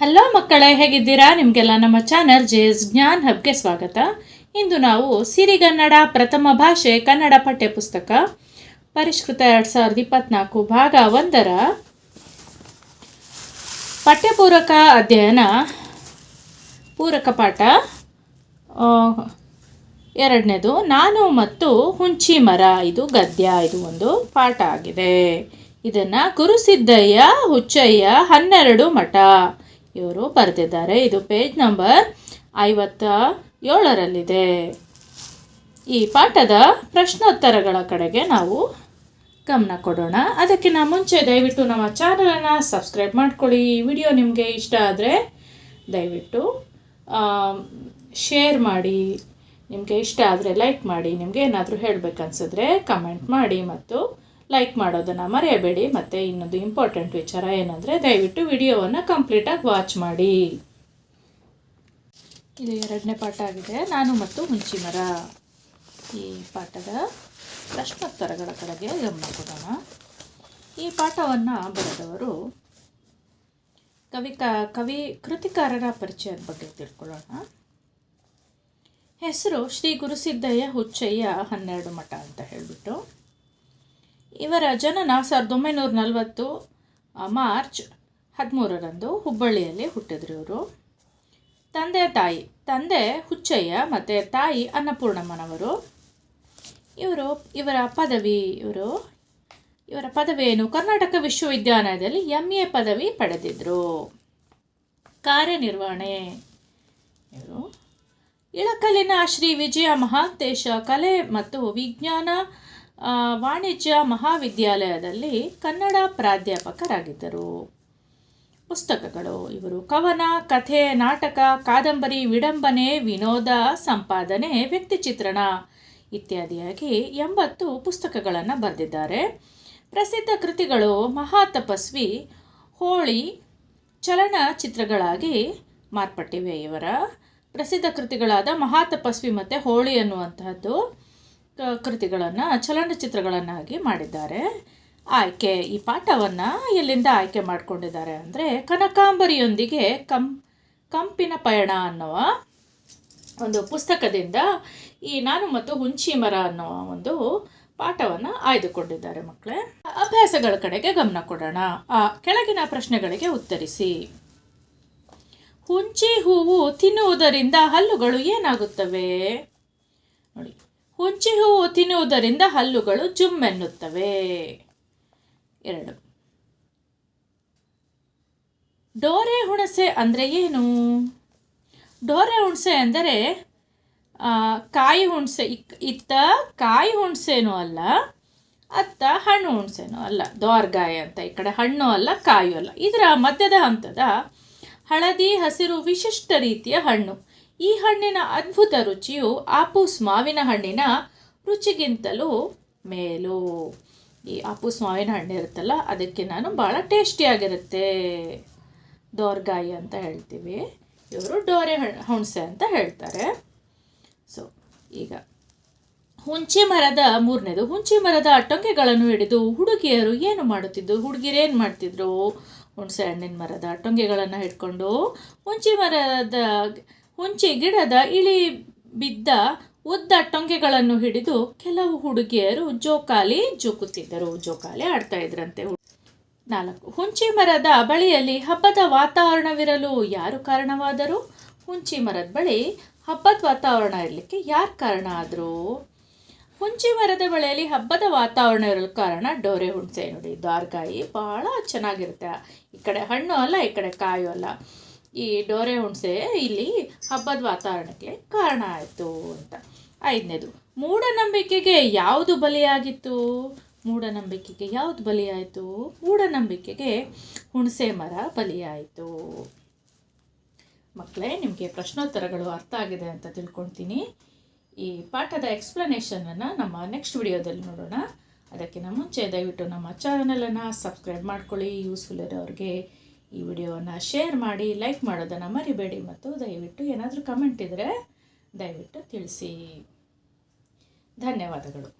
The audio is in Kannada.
ಹಲೋ ಮಕ್ಕಳೇ, ಹೇಗಿದ್ದೀರಾ? ನಿಮಗೆಲ್ಲ ನಮ್ಮ ಚಾನಲ್ ಜೇಸ್ ಜ್ಞಾನ್ ಹಬ್ಗೆ ಸ್ವಾಗತ. ಇಂದು ನಾವು ಸಿರಿಗನ್ನಡ ಪ್ರಥಮ ಭಾಷೆ ಕನ್ನಡ ಪಠ್ಯಪುಸ್ತಕ, ಪರಿಷ್ಕೃತ ಎರಡು ಸಾವಿರದ ಇಪ್ಪತ್ನಾಲ್ಕು ಭಾಗ ಒಂದರ ಪಠ್ಯಪೂರಕ ಅಧ್ಯಯನ, ಪೂರಕ ಪಾಠ ಎರಡನೇದು, ನಾನು ಮತ್ತು ಹುಂಚಿ ಮರ, ಇದು ಗದ್ಯ, ಇದು ಒಂದು ಪಾಠ ಆಗಿದೆ. ಇದನ್ನು ಗುರುಸಿದ್ದಯ್ಯ ಹುಚ್ಚಯ್ಯ ಹನ್ನೆರಡು ಮಠ ಇವರು ಬರೆದಿದ್ದಾರೆ. ಇದು ಪೇಜ್ ನಂಬರ್ ಐವತ್ತ ಏಳರಲ್ಲಿದೆ ಈ ಪಾಠದ ಪ್ರಶ್ನೋತ್ತರಗಳ ಕಡೆಗೆ ನಾವು ಗಮನ ಕೊಡೋಣ. ಅದಕ್ಕಿಂತ ಮುಂಚೆ ದಯವಿಟ್ಟು ನಮ್ಮ ಚಾನಲನ್ನು ಸಬ್ಸ್ಕ್ರೈಬ್ ಮಾಡ್ಕೊಳ್ಳಿ. ಈ ವಿಡಿಯೋ ನಿಮಗೆ ಇಷ್ಟ ಆದರೆ ದಯವಿಟ್ಟು ಶೇರ್ ಮಾಡಿ. ನಿಮಗೆ ಇಷ್ಟ ಆದರೆ ಲೈಕ್ ಮಾಡಿ. ನಿಮಗೆ ಏನಾದರೂ ಹೇಳಬೇಕನ್ಸಿದ್ರೆ ಕಮೆಂಟ್ ಮಾಡಿ ಮತ್ತು ಲೈಕ್ ಮಾಡೋದನ್ನು ಮರೆಯಬೇಡಿ. ಮತ್ತು ಇನ್ನೊಂದು ಇಂಪಾರ್ಟೆಂಟ್ ವಿಚಾರ ಏನಂದರೆ ದಯವಿಟ್ಟು ವಿಡಿಯೋವನ್ನು ಕಂಪ್ಲೀಟಾಗಿ ವಾಚ್ ಮಾಡಿ. ಇದು ಎರಡನೇ ಪಾಠ ಆಗಿದೆ. ನಾನು ಮತ್ತು ಹುಂಚಿ ಮರ ಈ ಪಾಠದ ಪ್ರಶ್ನೋತ್ತರಗಳ ಕಡೆಗೆ ಗಮನ ಕೊಡೋಣ. ಈ ಪಾಠವನ್ನು ಬರೆದವರು ಕವಿ ಕವಿ ಕೃತಿಕಾರರ ಪರಿಚಯದ ಬಗ್ಗೆ ತಿಳ್ಕೊಳ್ಳೋಣ. ಹೆಸರು ಶ್ರೀ ಗುರುಸಿದ್ದಯ್ಯ ಹುಚ್ಚಯ್ಯ ಹನ್ನೆರಡು ಮಠ ಅಂತ ಹೇಳಿಬಿಟ್ಟು. ಇವರ ಜನನ ಸಾವಿರದ ಒಂಬೈನೂರ ನಲವತ್ತು ಮಾರ್ಚ್ ಹದಿಮೂರರಂದು ಹುಬ್ಬಳ್ಳಿಯಲ್ಲಿ ಹುಟ್ಟಿದ್ರು ಇವರು ತಂದೆ ತಾಯಿ, ತಂದೆ ಹುಚ್ಚಯ್ಯ ಮತ್ತು ತಾಯಿ ಅನ್ನಪೂರ್ಣಮ್ಮನವರು. ಇವರು, ಇವರ ಪದವಿ ಇವರು. ಇವರ ಪದವಿ ಏನು ಕರ್ನಾಟಕ ವಿಶ್ವವಿದ್ಯಾಲಯದಲ್ಲಿ ಎಂ ಎ ಪದವಿ ಪಡೆದಿದ್ದರು ಕಾರ್ಯನಿರ್ವಹಣೆ. ಇವರು. ಇಳಕಲ್ಲಿನ ಶ್ರೀ ವಿಜಯ ಮಹಾಂತೇಶ ಕಲೆ ಮತ್ತು ವಿಜ್ಞಾನ ವಾಣಿಜ್ಯ ಮಹಾವಿದ್ಯಾಲಯದಲ್ಲಿ ಕನ್ನಡ ಪ್ರಾಧ್ಯಾಪಕರಾಗಿದ್ದರು. ಪುಸ್ತಕಗಳು ಇವರು ಕವನ, ಕಥೆ, ನಾಟಕ, ಕಾದಂಬರಿ, ವಿಡಂಬನೆ, ವಿನೋದ, ಸಂಪಾದನೆ, ವ್ಯಕ್ತಿ ಚಿತ್ರಣ ಇತ್ಯಾದಿಯಾಗಿ ಎಂಬತ್ತು ಪುಸ್ತಕಗಳನ್ನು ಬರೆದಿದ್ದಾರೆ. ಪ್ರಸಿದ್ಧ ಕೃತಿಗಳು ಮಹಾತಪಸ್ವಿ, ಹೋಳಿ, ಚಲನಚಿತ್ರಗಳಾಗಿ ಮಾರ್ಪಟ್ಟಿವೆ ಇವರ. ಪ್ರಸಿದ್ಧ ಕೃತಿಗಳಾದ ಮಹಾತಪಸ್ವಿ ಮತ್ತು ಹೋಳಿ ಅನ್ನುವಂತಹದ್ದು. ಕೃತಿಗಳನ್ನು, ಚಲನಚಿತ್ರಗಳನ್ನಾಗಿ ಮಾಡಿದ್ದಾರೆ. ಆಯ್ಕೆ, ಈ ಪಾಠವನ್ನು ಎಲ್ಲಿಂದ ಆಯ್ಕೆ ಮಾಡಿಕೊಂಡಿದ್ದಾರೆ ಅಂದರೆ ಕನಕಾಂಬರಿಯೊಂದಿಗೆ ಕಂ, ಕಂಪಿನ ಪಯಣ ಅನ್ನುವ ಒಂದು ಪುಸ್ತಕದಿಂದ ಈ ನಾನು ಮತ್ತು ಹುಂಚಿ ಮರ ಅನ್ನೋ ಒಂದು ಪಾಠವನ್ನು ಆಯ್ದುಕೊಂಡಿದ್ದಾರೆ ಮಕ್ಕಳೇ. ಅಭ್ಯಾಸಗಳ ಕಡೆಗೆ ಗಮನ ಕೊಡೋಣ. ಆ ಕೆಳಗಿನ ಪ್ರಶ್ನೆಗಳಿಗೆ ಉತ್ತರಿಸಿ. ಹುಂಚಿ ಹೂವು ತಿನ್ನುವುದರಿಂದ ಹಲ್ಲುಗಳು ಏನಾಗುತ್ತವೆ? ನೋಡಿ. ಹುಂಚಿ ಹೂವು ತಿನ್ನುವುದರಿಂದ ಹಲ್ಲುಗಳು ಜುಮ್ಮೆನ್ನುತ್ತವೆ. ಎರಡು. ಡೋರೆ ಹುಣಸೆ ಅಂದರೆ ಏನು? ಡೋರೆ ಹುಣಸೆ ಅಂದರೆ ಕಾಯಿ ಹುಣಸೆ ಇತ್ತ ಕಾಯಿ ಹುಣಸೆನೂ ಅಲ್ಲ, ಅತ್ತ ಹಣ್ಣು ಹುಣಸೆನೂ ಅಲ್ಲ ದೋರ್ಗಾಯ ಅಂತ ಈ ಕಡೆ ಹಣ್ಣು ಅಲ್ಲ, ಕಾಯು ಅಲ್ಲ. ಇದರ ಮಧ್ಯದ ಹಂತದ ಹಳದಿ, ಹಸಿರು ವಿಶಿಷ್ಟ ರೀತಿಯ ಹಣ್ಣು. ಈ ಹಣ್ಣಿನ ಅದ್ಭುತ ರುಚಿಯು ಆಪೂಸ್ ಮಾವಿನ ಹಣ್ಣಿನ ರುಚಿಗಿಂತಲೂ ಮೇಲು. ಈ ಆಪೂಸ್ ಮಾವಿನ ಹಣ್ಣು ಇರುತ್ತಲ್ಲ, ಅದಕ್ಕೆ ನಾನು ಭಾಳ ಟೇಸ್ಟಿಯಾಗಿರುತ್ತೆ. ದೋರ್ಗಾಯಿ ಅಂತ ಹೇಳ್ತೀವಿ. ಇವರು ಡೋರೆ ಹಣ್- ಹುಣಸೆ ಅಂತ ಹೇಳ್ತಾರೆ. ಸೊ ಈಗ ಹುಂಚಿ ಮರದ ಮೂರನೇದು. ಹುಂಚಿ ಮರದ ಅಟ್ಟೊಂಗೆಗಳನ್ನು ಹಿಡಿದು ಹುಡುಗಿಯರು ಏನು ಮಾಡುತ್ತಿದ್ದರು ಹುಡುಗಿರು ಏನು ಮಾಡ್ತಿದ್ರು? ಹುಣಸೆ ಹಣ್ಣಿನ ಮರದ ಅಟ್ಟೊಂಗೆಗಳನ್ನು ಹಿಡ್ಕೊಂಡು ಹುಂಚಿ ಮರದ ಹುಂಚಿ ಗಿಡದ ಇಳಿ ಬಿದ್ದ ಉದ್ದ ಟೊಂಗೆಗಳನ್ನು ಹಿಡಿದು ಕೆಲವು ಹುಡುಗಿಯರು ಜೋಕಾಲಿ ಜೋಕುತ್ತಿದ್ದರು. ಜೋಕಾಲಿ ಆಡ್ತಾ ಇದ್ರಂತೆ. ನಾಲ್ಕು. ಹುಂಚಿ ಮರದ ಬಳಿಯಲ್ಲಿ ಹಬ್ಬದ ವಾತಾವರಣವಿರಲು ಯಾರು ಕಾರಣವಾದರು? ಹುಂಚಿ ಮರದ ಬಳಿ ಹಬ್ಬದ ವಾತಾವರಣ ಇರಲಿಕ್ಕೆ ಯಾರು ಕಾರಣ ಆದರು? ಹುಂಚಿ ಮರದ ಬಳಿಯಲ್ಲಿ ಹಬ್ಬದ ವಾತಾವರಣ ಇರಲು ಕಾರಣ ಡೋರೆ ಹುಣಸೆ. ನೋಡಿ, ದ್ವಾರಕಾಯಿ ಭಾಳ ಚೆನ್ನಾಗಿರುತ್ತೆ. ಈ ಕಡೆ ಹಣ್ಣು ಅಲ್ಲ, ಈ ಕಡೆ ಕಾಯು ಅಲ್ಲ. ಈ ಡೋರೆ ಹುಣಸೆ ಇಲ್ಲಿ ಹಬ್ಬದ ವಾತಾವರಣಕ್ಕೆ ಕಾರಣ ಆಯಿತು ಅಂತ. ಐದನೇದು, ಮೂಢನಂಬಿಕೆಗೆ ಯಾವುದು ಬಲಿಯಾಗಿತ್ತು? ಮೂಢನಂಬಿಕೆಗೆ ಯಾವುದು ಬಲಿಯಾಯಿತು? ಮೂಢನಂಬಿಕೆಗೆ ಹುಣಸೆ ಮರ ಬಲಿಯಾಯಿತು. ಮಕ್ಕಳೇ, ನಿಮಗೆ ಪ್ರಶ್ನೋತ್ತರಗಳು ಅರ್ಥ ಆಗಿದೆ ಅಂತ ತಿಳ್ಕೊಳ್ತೀನಿ. ಈ ಪಾಠದ ಎಕ್ಸ್ಪ್ಲನೇಷನನ್ನು ನಮ್ಮ ನೆಕ್ಸ್ಟ್ ವಿಡಿಯೋದಲ್ಲಿ ನೋಡೋಣ. ಅದಕ್ಕಿಂತ ಮುಂಚೆ ದಯವಿಟ್ಟು ನಮ್ಮ ಚಾನಲನ್ನು ಸಬ್ಸ್ಕ್ರೈಬ್ ಮಾಡ್ಕೊಳ್ಳಿ. ಯೂಸ್ಫುಲ್ ಇರೋರಿಗೆ ಈ ವಿಡಿಯೋವನ್ನು ಶೇರ್ ಮಾಡಿ ಲೈಕ್ ಮಾಡೋದನ್ನು ಮರಿಬೇಡಿ ಮತ್ತು ದಯವಿಟ್ಟು ಏನಾದರೂ ಕಮೆಂಟ್ ಇದ್ದರೆ ದಯವಿಟ್ಟು ತಿಳಿಸಿ. ಧನ್ಯವಾದಗಳು.